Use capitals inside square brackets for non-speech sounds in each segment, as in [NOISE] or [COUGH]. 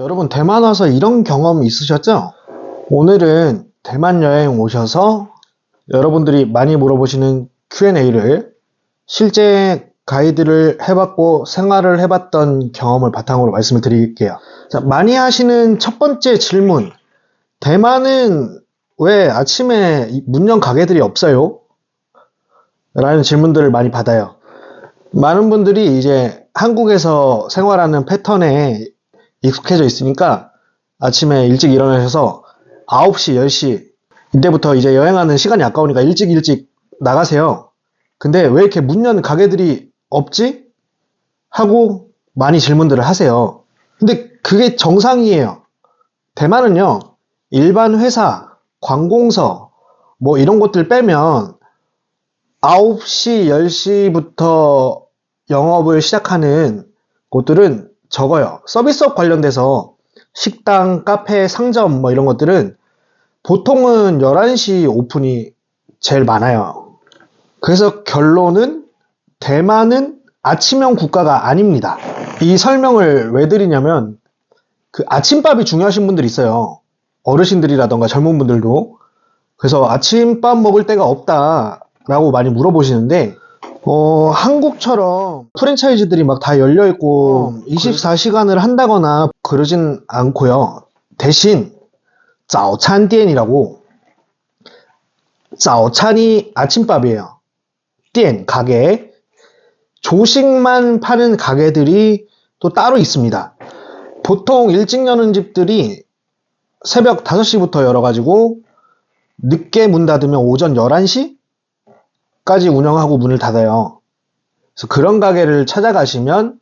여러분 대만 와서 이런 경험 있으셨죠? 오늘은 대만 여행 오셔서 여러분들이 많이 물어보시는 Q&A를 실제 가이드를 해봤고 생활을 해봤던 경험을 바탕으로 말씀을 드릴게요. 자, 많이 하시는 첫 번째 질문. 대만은 왜 아침에 문연 가게들이 없어요? 라는 질문들을 많이 받아요. 많은 분들이 이제 한국에서 생활하는 패턴에 익숙해져 있으니까 아침에 일찍 일어나셔서 9시, 10시 이때부터 이제 여행하는 시간이 아까우니까 일찍 일찍 나가세요. 근데 왜 이렇게 문연 가게들이 없지? 하고 많이 질문들을 하세요. 근데 그게 정상이에요. 대만은요, 일반 회사, 관공서, 뭐 이런 것들 빼면 9시, 10시부터 영업을 시작하는 곳들은 적어요. 서비스업 관련돼서 식당, 카페, 상점 뭐 이런 것들은 보통은 11시 오픈이 제일 많아요. 그래서 결론은 대만은 아침형 국가가 아닙니다. 이 설명을 왜 드리냐면 그 아침밥이 중요하신 분들 있어요. 어르신들이라던가 젊은 분들도. 그래서 아침밥 먹을 때가 없다라고 많이 물어보시는데 어, 한국처럼 프랜차이즈들이 막 다 열려있고 24시간을 한다거나 그러진 않고요. 대신 早餐店이라고 早餐이 아침밥이에요. 店, 가게. 조식만 파는 가게들이 또 따로 있습니다. 보통 일찍 여는 집들이 새벽 5시부터 열어가지고 늦게 문 닫으면 오전 11시 까지 운영하고 문을 닫아요. 그래서 그런 가게를 찾아가시면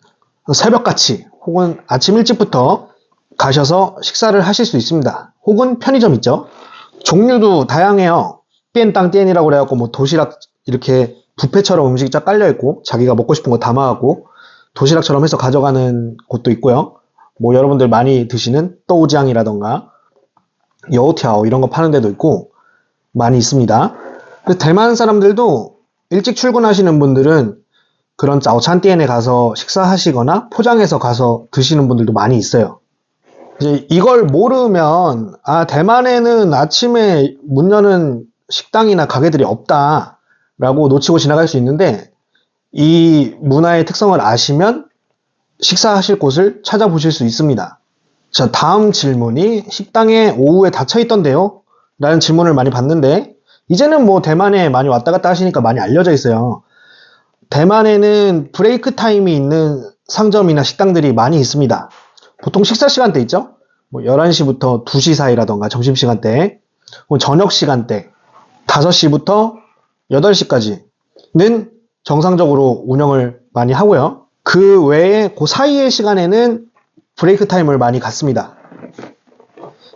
새벽같이 혹은 아침 일찍부터 가셔서 식사를 하실 수 있습니다. 혹은 편의점 있죠. 종류도 다양해요. 띠엔땅 띠엔이라고 그래갖고 뭐 도시락 이렇게 뷔페처럼 음식이 쫙 깔려있고 자기가 먹고 싶은 거 담아갖고 도시락처럼 해서 가져가는 곳도 있고요. 뭐 여러분들 많이 드시는 또우장이라던가 여우티아오 이런 거 파는 데도 있고 많이 있습니다. 그래서 대만 사람들도 일찍 출근하시는 분들은 그런 짜오찬띠엔에 가서 식사하시거나 포장해서 가서 드시는 분들도 많이 있어요. 이제 이걸 모르면 아 대만에는 아침에 문 여는 식당이나 가게들이 없다라고 놓치고 지나갈 수 있는데 이 문화의 특성을 아시면 식사하실 곳을 찾아보실 수 있습니다. 자, 다음 질문이 식당에 오후에 닫혀 있던데요? 라는 질문을 많이 받는데 이제는 뭐 대만에 많이 왔다 갔다 하시니까 많이 알려져 있어요. 대만에는 브레이크 타임이 있는 상점이나 식당들이 많이 있습니다. 보통 식사 시간대 있죠? 뭐 11시부터 2시 사이라던가 점심 시간대, 혹은 저녁 시간대, 5시부터 8시까지는 정상적으로 운영을 많이 하고요. 그 외에 그 사이의 시간에는 브레이크 타임을 많이 갖습니다.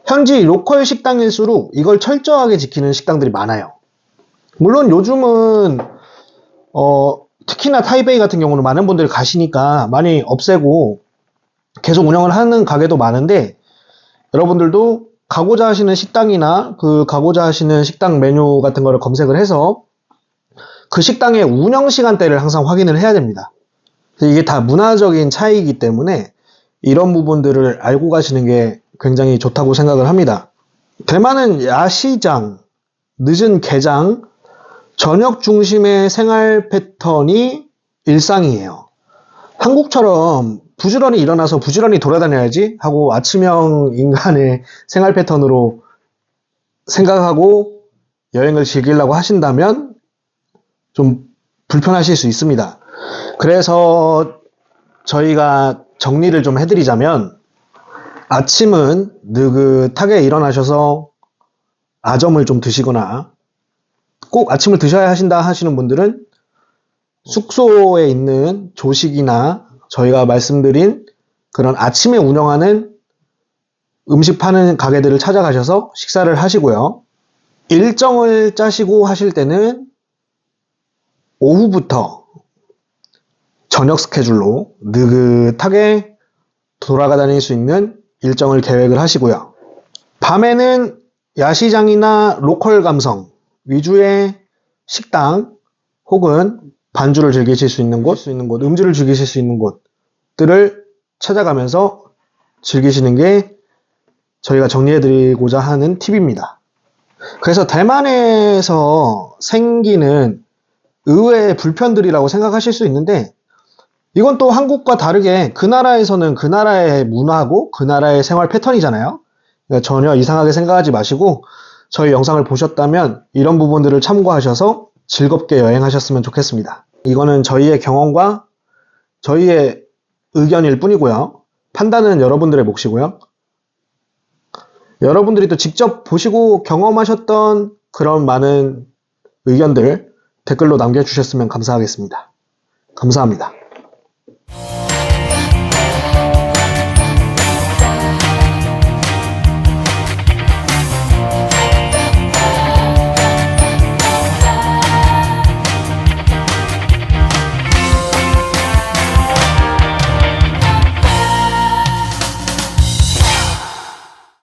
현지 로컬 식당일수록 이걸 철저하게 지키는 식당들이 많아요. 물론 요즘은 어, 특히나 타이베이 같은 경우는 많은 분들이 가시니까 많이 없애고 계속 운영을 하는 가게도 많은데 여러분들도 가고자 하시는 식당이나 그 가고자 하시는 식당 메뉴 같은 거를 검색을 해서 그 식당의 운영 시간대를 항상 확인을 해야 됩니다. 이게 다 문화적인 차이이기 때문에 이런 부분들을 알고 가시는 게 굉장히 좋다고 생각을 합니다. 대만은 야시장, 늦은 개장, 저녁 중심의 생활 패턴이 일상이에요. 한국처럼 부지런히 일어나서 부지런히 돌아다녀야지 하고 아침형 인간의 [LAUGHS] 생활 패턴으로 생각하고 여행을 즐기려고 하신다면 좀 불편하실 수 있습니다. 그래서 저희가 정리를 좀 해드리자면 아침은 느긋하게 일어나셔서 아점을 좀 드시거나 꼭 아침을 드셔야 하신다 하시는 분들은 숙소에 있는 조식이나 저희가 말씀드린 그런 아침에 운영하는 음식 파는 가게들을 찾아가셔서 식사를 하시고요. 일정을 짜시고 하실 때는 오후부터 저녁 스케줄로 느긋하게 돌아가 다닐 수 있는 일정을 계획을 하시고요. 밤에는 야시장이나 로컬 감성 위주의 식당 혹은 반주를 즐기실 수 있는 곳, 수 있는 곳, 음주를 즐기실 수 있는 곳들을 찾아가면서 즐기시는 게 저희가 정리해드리고자 하는 팁입니다. 그래서 대만에서 생기는 의외의 불편들이라고 생각하실 수 있는데 이건 또 한국과 다르게 그 나라에서는 그 나라의 문화고 그 나라의 생활 패턴이잖아요. 그러니까 전혀 이상하게 생각하지 마시고 저희 영상을 보셨다면 이런 부분들을 참고하셔서 즐겁게 여행하셨으면 좋겠습니다. 이거는 저희의 경험과 저희의 의견일 뿐이고요. 판단은 여러분들의 몫이고요. 여러분들이 또 직접 보시고 경험하셨던 그런 많은 의견들 댓글로 남겨주셨으면 감사하겠습니다. 감사합니다.